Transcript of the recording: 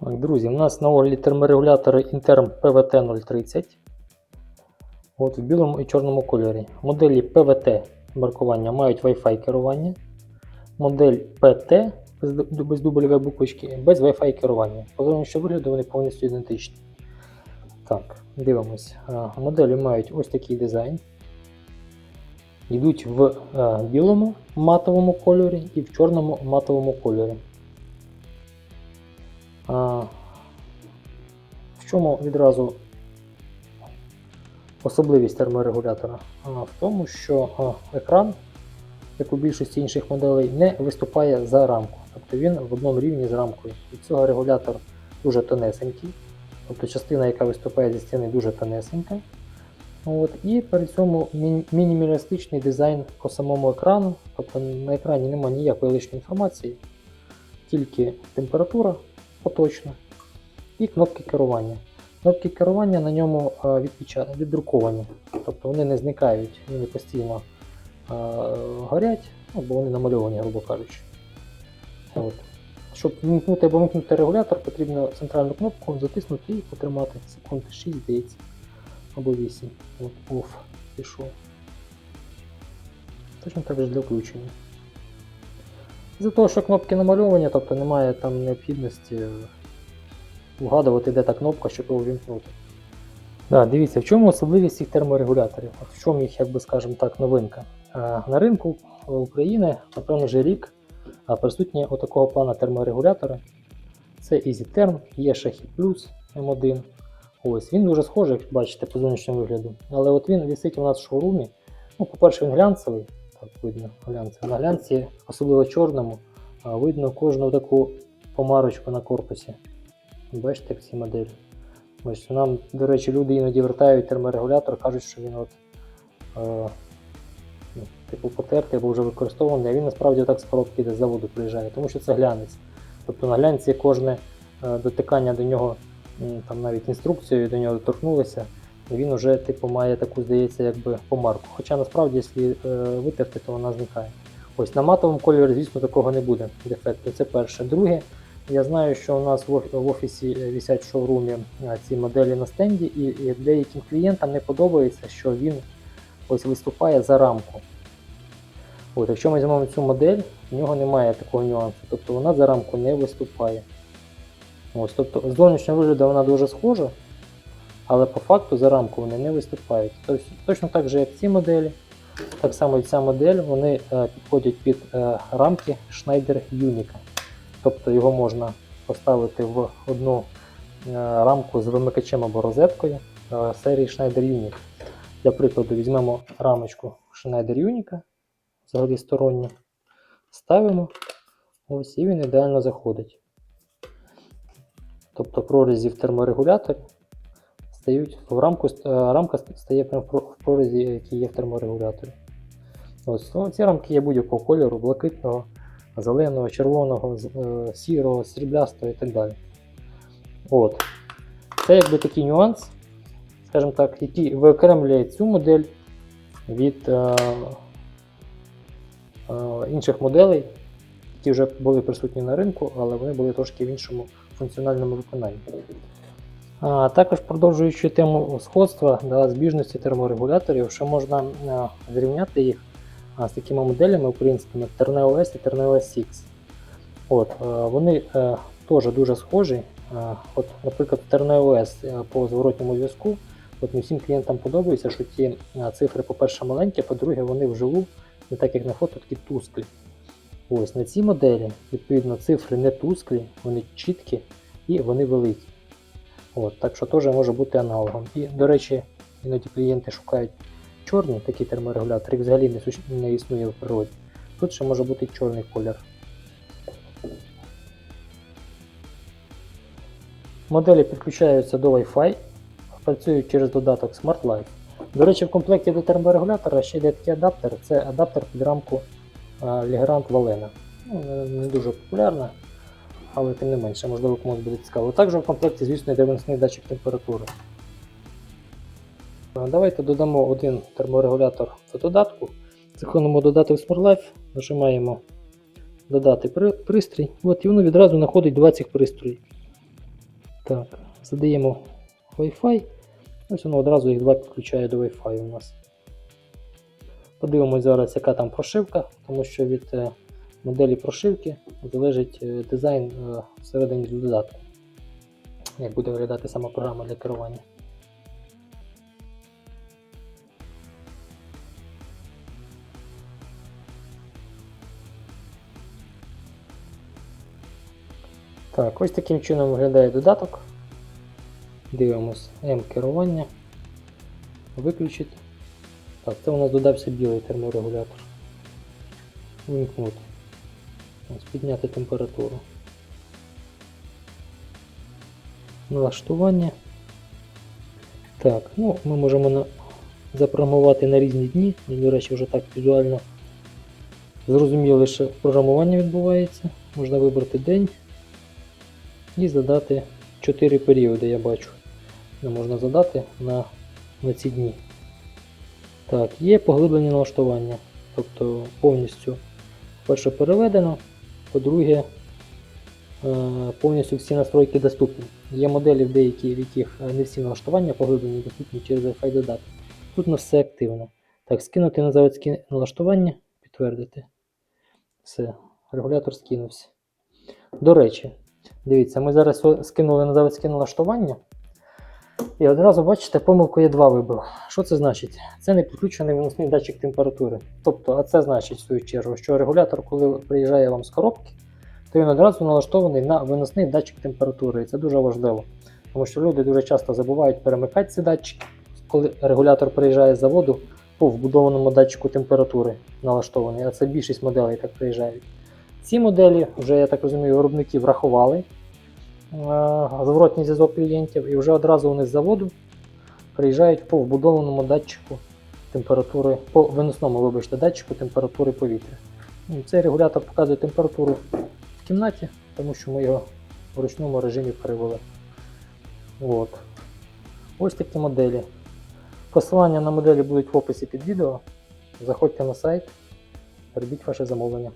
Так, друзі, у нас на огляді терморегулятори Interm PVT 030. От в білому і чорному кольорі. Моделі PVT маркування мають Wi-Fi керування. Модель PT без, ду- без буквочки, без Wi-Fi керування. По зовнішньому вигляду вони повністю ідентичні. Так, дивимось. Моделі мають ось такий дизайн. Йдуть в е, білому матовому кольорі і в чорному матовому кольорі. В чому відразу особливість терморегулятора? В тому, що екран, як у більшості інших моделей, не виступає за рамку. Тобто він в одному рівні з рамкою. Від цього регулятор дуже тонесенький. Тобто частина, яка виступає зі стіни, дуже тонесенька. От, і при цьому мі- мінімалістичний дизайн по самому екрану. Тобто на екрані немає ніякої лишньої інформації, тільки температура поточна і кнопки керування. Кнопки керування на ньому е, віддруковані, тобто вони не зникають, вони постійно е, горять, ну, бо вони намальовані, грубо кажучи. От. Щоб вимкнути або вимкнути регулятор, потрібно центральну кнопку затиснути і потримати секунд 6, здається, або 8. От, оф, пішов. Точно так же для включення. За того, що кнопки намальовані, тобто немає там необхідності вгадувати, де та кнопка, щоб його вімкнути. Да, дивіться, в чому особливість цих терморегуляторів? В чому їх, як би так, новинка? Е, На ринку України, напевно, вже рік присутні отакого плану терморегулятори. Це EasyTherm, є Shahi Plus M1. Ось, він дуже схожий, як бачите, по зовнішньому вигляду. Але от він висить у нас в шоурумі. Ну, по-перше, він глянцевий, так видно, глянцевий. На глянці, особливо чорному, видно кожну таку помарочку на корпусі. Бачите, як ці моделі. Ось нам, до речі, люди іноді вертають терморегулятор, кажуть, що він от, е, ну, типу потертий або вже використований, а він насправді так з коробки з заводу приїжджає, тому що це глянець. Тобто на глянці кожне е, дотикання до нього, там навіть інструкцією до нього доторкнулися, він вже типу, має таку, здається, якби помарку. Хоча насправді, якщо е, витерти, то вона зникає. Ось на матовому кольорі, звісно, такого не буде дефекту. Це перше. Друге, я знаю, що у нас в офісі е, висять в шоурумі ці моделі на стенді, і деяким клієнтам не подобається, що він ось виступає за рамку. От, якщо ми візьмемо цю модель, в нього немає такого нюансу, тобто вона за рамку не виступає. Ось, тобто з зовнішнього вигляду вона дуже схожа, але по факту за рамку вони не виступають. Тобто, точно так же, як ці моделі, так само і ця модель, вони е, підходять під е, рамки Schneider Unica. Тобто його можна поставити в одну е, рамку з вимикачем або розеткою серії Schneider Unique. Для прикладу, візьмемо рамочку Schneider Unica, взагалі сторонню, ставимо, ось і він ідеально заходить. Тобто прорізі в терморегуляторі стають в рамку, е, рамка стає прямо в прорізі, який є в терморегуляторі. Ось ну, ці рамки є будь-якого кольору, блакитного, зеленого, червоного, е, сірого, сріблястого і так далі. От. Це якби такий нюанс, скажімо так, який виокремлює цю модель від е, е, інших моделей, які вже були присутні на ринку, але вони були трошки в іншому функціональному виконанні. А, також продовжуючи тему сходства да, збіжності терморегуляторів, що можна е, зрівняти їх з такими моделями українськими як Terneo і Terneo S6. От, е, вони е, теж дуже схожі. От, наприклад, е, по зворотньому зв'язку от не всім клієнтам подобається, що ті цифри, по-перше, маленькі, по-друге, вони вживу, не так як на фото, такі тусклі. Ось на цій моделі, відповідно, цифри не тусклі, вони чіткі і вони великі. От, так що теж може бути аналогом. І, до речі, іноді клієнти шукають чорний такий терморегулятор, який взагалі не, суще- не існує в природі. Тут ще може бути чорний колір. Моделі підключаються до Wi-Fi, працюють через додаток Smart. До речі, в комплекті до терморегулятора ще йде такий адаптер. Це адаптер під рамку а, Legrand Valena. Ну, не дуже популярна, але тим не менше, можливо, комусь буде цікаво. Також в комплекті, звісно, йде виносний датчик температури. Давайте додамо один терморегулятор до додатку. Заходимо додати в додаток Smart Life, нажимаємо додати пристрій. От, і воно відразу знаходить два цих пристрої. Так, задаємо Wi-Fi. Ось воно одразу їх два підключає до Wi-Fi у нас. Подивимось зараз, яка там прошивка, тому що від е, моделі прошивки залежить е, дизайн е, всередині додатку. Як буде виглядати сама програма для керування. Так, ось таким чином виглядає додаток. Дивимось М керування. Виключити. Так, це у нас додався білий терморегулятор. Вимкнути. Ось підняти температуру. Налаштування. Так, ну ми можемо на... запрограмувати на різні дні. Мені, до речі, вже так візуально зрозуміло, що програмування відбувається. Можна вибрати день і задати 4 періоди, я бачу. Не можна задати на, на ці дні. Так, є поглиблені налаштування. Тобто повністю перше переведено, по-друге, е, повністю всі настройки доступні. Є моделі, в деякі, в яких е, не всі налаштування поглиблені доступні через Wi-Fi додаток. Тут у нас все активно. Так, скинути на заводські налаштування, підтвердити. Все, регулятор скинувся. До речі, дивіться, ми зараз скинули на заводське налаштування. І одразу бачите, помилку є 2 вибив. Що це значить? Це не підключений виносний датчик температури. Тобто, а це значить в свою чергу, що регулятор, коли приїжджає вам з коробки, то він одразу налаштований на виносний датчик температури. І це дуже важливо. Тому що люди дуже часто забувають перемикати ці датчики, коли регулятор приїжджає з заводу по вбудованому датчику температури налаштований, а це більшість моделей так приїжджають. Ці моделі вже, я так розумію, виробники врахували зворотній зв'язок клієнтів, і вже одразу вони з заводу приїжджають по вбудованому датчику температури, по виносному, вибачте, датчику температури повітря. Ну, Цей регулятор показує температуру в кімнаті, тому що ми його в ручному режимі перевели. От. Ось такі моделі. Посилання на моделі будуть в описі під відео. Заходьте на сайт, робіть ваше замовлення.